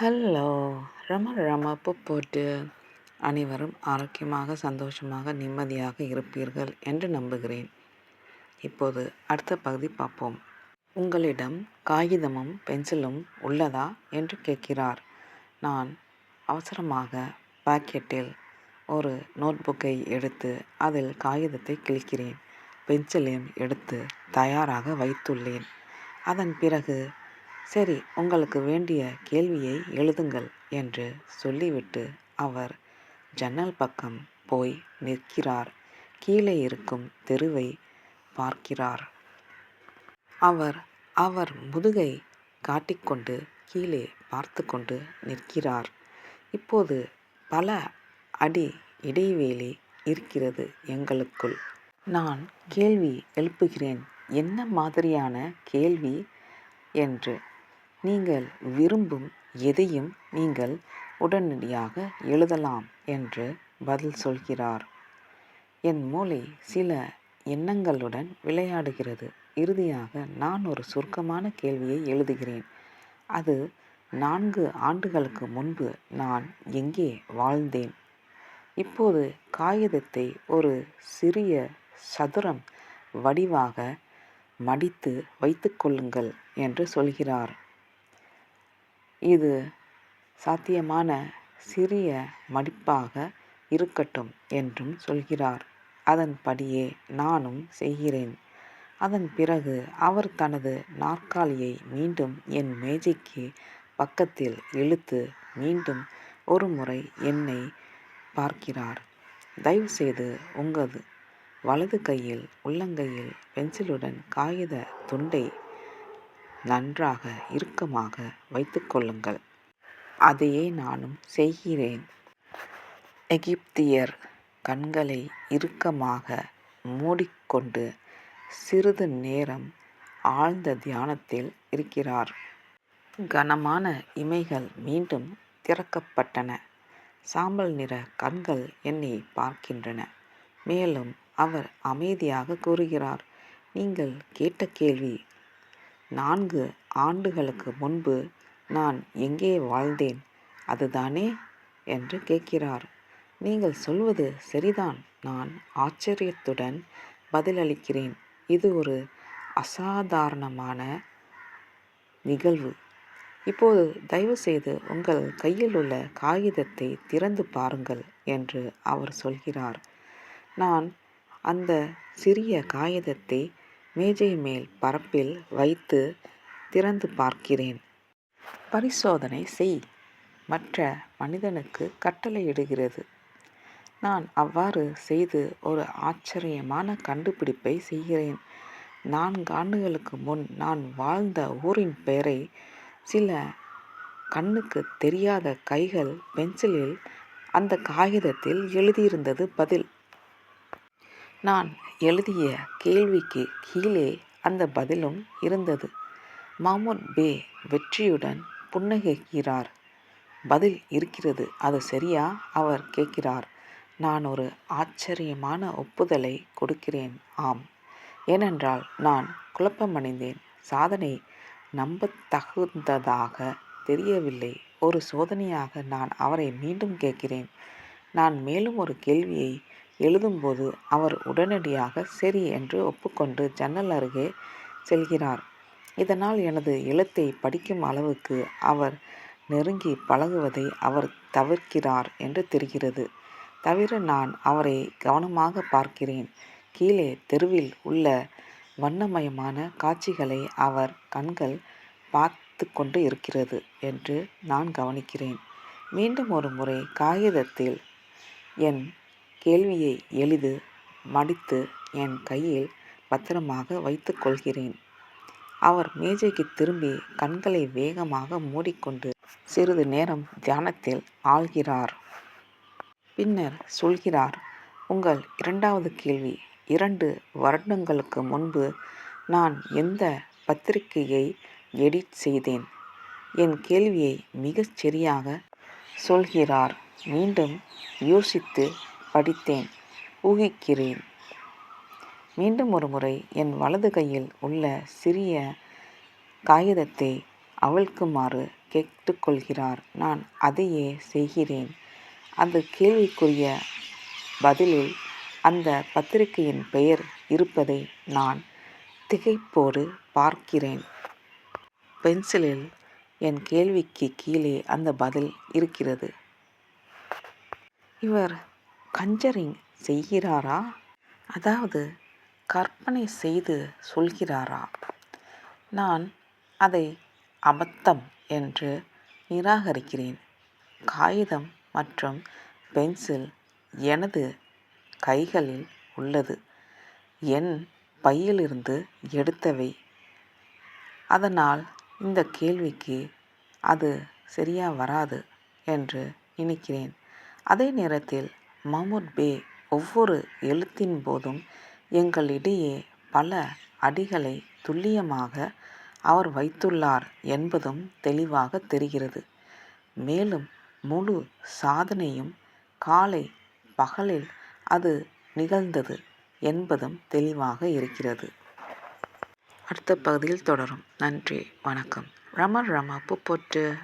Hello. ரம ரமப்பு போட்டு அனைவரும் ஆரோக்கியமாக சந்தோஷமாக நிம்மதியாக இருப்பீர்கள் என்று நம்புகிறேன். இப்போது அடுத்த பகுதி பார்ப்போம். உங்களிடம் காகிதமும் பென்சிலும் உள்ளதா என்று கேட்கிறார். நான் அவசரமாக பாக்கெட்டில் ஒரு நோட்புக்கை எடுத்து அதில் காகிதத்தை கிழிக்கிறேன். பென்சிலையும் எடுத்து தயாராக வைத்துள்ளேன். அதன் பிறகு சரி உங்களுக்கு வேண்டிய கேள்வியை எழுதுங்கள் என்று சொல்லிவிட்டு அவர் ஜன்னல் பக்கம் போய் நிற்கிறார். கீழே இருக்கும் தெருவை பார்க்கிறார். அவர் அவர் முதுகை காட்டிக்கொண்டு கீழே பார்த்து கொண்டு நிற்கிறார். இப்போது பல அடி இடைவேளி இருக்கிறது எங்களுக்குள். நான் கேள்வி எழுப்புகிறேன். என்ன மாதிரியான கேள்வி? என்று நீங்கள் விரும்பும் எதையும் நீங்கள் உடனடியாக எழுதலாம் என்று பதில் சொல்கிறார். என் மூளை சில எண்ணங்களுடன் விளையாடுகிறது. இறுதியாக நான் ஒரு சுருக்கமான கேள்வியை எழுதுகிறேன். அது நான்கு ஆண்டுகளுக்கு முன்பு நான் எங்கே வாழ்ந்தேன்? இப்போது காகிதத்தை ஒரு சிறிய சதுரம் வடிவாக மடித்து வைத்துக்கொள்ளுங்கள் என்று சொல்கிறார். இது சாத்தியமான சிறிய மடிப்பாக இருக்கட்டும் என்றும் சொல்கிறார். அதன்படியே நானும் செய்கிறேன். அதன் பிறகு அவர் தனது நாற்காலியை மீண்டும் என் மேஜைக்கு பக்கத்தில் இழுத்து மீண்டும் ஒரு முறை என்னை பார்க்கிறார். தயவுசெய்து உங்களது வலது கையில் உள்ளங்கையில் பென்சிலுடன் காகித துண்டை நன்றாக இறுக்கமாக வைத்துக்கொள்ளுங்கள் அதையே நானும் செய்கிறேன். எகிப்தியர் கண்களை இறுக்கமாக மூடிக்கொண்டு சிறிது நேரம் ஆழ்ந்த தியானத்தில் இருக்கிறார். கனமான இமைகள் மீண்டும் திறக்கப்பட்டன. சாம்பல் நிற கண்கள் என்னை பார்க்கின்றன. மேலும் அவர் அமைதியாக கூறுகிறார் நீங்கள் கேட்ட கேள்வி நான்கு ஆண்டுகளுக்கு முன்பு நான் எங்கே வாழ்ந்தேன்? அதுதானே? என்று கேட்கிறார். நீங்கள் சொல்வது சரிதான். நான் ஆச்சரியத்துடன் பதிலளிக்கிறேன். இது ஒரு அசாதாரணமான நிகழ்வு. இப்போது தயவுசெய்து உங்கள் கையில் உள்ள காகிதத்தை திறந்து பாருங்கள் என்று அவர் சொல்கிறார். நான் அந்த சிறிய காகிதத்தை மேஜை மேல் பரப்பில் வைத்து திறந்து பார்க்கிறேன். பரிசோதனை செய். மற்ற மனிதனுக்கு கட்டளையிடுகிறது. நான் அவ்வாறு செய்து ஒரு ஆச்சரியமான கண்டுபிடிப்பை செய்கிறேன். நான்கு ஆண்டுகளுக்கு முன் நான் வாழ்ந்த ஊரின் பெயரை சில கண்ணுக்கு தெரியாத கைகள் பென்சிலில் அந்த காகிதத்தில் எழுதியிருந்தது பதில். நான் எழுதிய கேள்விக்கு கீழே அந்த பதிலும் இருந்தது. மாமூத் பே வெற்றியுடன் புன்னகைக்கிறார். பதில் இருக்கிறது அது சரியா? அவர் கேட்கிறார். நான் ஒரு ஆச்சரியமான ஒப்புதலை கொடுக்கிறேன் ஆம். ஏனென்றால் நான் குழப்பமடைந்தேன். சாதனை நம்பத்தகுந்ததாக தெரியவில்லை. ஒரு சோதனையாக நான் அவரை மீண்டும் கேட்கிறேன். நான் மேலும் ஒரு கேள்வியை எழுதும்போது அவர் உடனடியாக சரி என்று ஒப்புக்கொண்டு ஜன்னல் அருகே செல்கிறார். இதனால் எனது எழுத்தை படிக்கும் அளவுக்கு அவர் நெருங்கி பழகுவதை அவர் தவிர்க்கிறார் என்று தெரிகிறது. தவிர நான் அவரை கவனமாக பார்க்கிறேன். கீழே தெருவில் உள்ள வண்ணமயமான காட்சிகளை அவர் கண்கள் பார்த்து கொண்டு இருக்கிறது என்று நான் கவனிக்கிறேன். மீண்டும் ஒரு முறை காகிதத்தில் என் கேள்வியை எளிது மடித்து என் கையில் பத்திரமாக வைத்து கொள்கிறேன். அவர் மேஜைக்கு திரும்பி கண்களை வேகமாக மூடிக்கொண்டு சிறிது நேரம் தியானத்தில் ஆழ்கிறார். பின்னர் சொல்கிறார் உங்கள் இரண்டாவது கேள்வி. இரண்டு வருடங்களுக்கு முன்பு நான் எந்த பத்திரிகையை எடிட் செய்தேன் என் கேள்வியை மிகச் சரியாக சொல்கிறார். மீண்டும் யோசித்து படித்தேன் ஊகிக்கிறேன். மீண்டும் ஒரு முறை என் வலது கையில் உள்ள சிறிய காகிதத்தை அவிழ்க்குமாறு கேட்டுக்கொள்கிறார் நான் அதையே செய்கிறேன். அந்த கேள்விக்குரிய பதிலில் அந்த பத்திரிகையின் பெயர் இருப்பதை நான் திகைப்போடு பார்க்கிறேன். பென்சிலில் என் கேள்விக்கு கீழே அந்த பதில் இருக்கிறது. இவர் கஞ்சரிங் செய்கிறாரா? அதாவது கற்பனை செய்து சொல்கிறாரா? நான் அதை அபத்தம் என்று நிராகரிக்கிறேன். காகிதம் மற்றும் பென்சில் எனது கைகளில் உள்ளது. என் பையிலிருந்து எடுத்தவை. அதனால் இந்த கேள்விக்கு அது சரியாக வராது என்று நினைக்கிறேன். அதே நேரத்தில் மமுட் பே ஒவ்வொரு எழுத்தின் போதும் எங்களிடையே பல அடிகளை துல்லியமாக அவர் வைத்துள்ளார் என்பதும் தெளிவாக தெரிகிறது. மேலும் முழு சாதனையும் காலை பகலில் அது நிகழ்ந்தது என்பதும் தெளிவாக இருக்கிறது. அடுத்த பகுதியில் தொடரும். நன்றி வணக்கம். ரம ரம புப்பொட்டு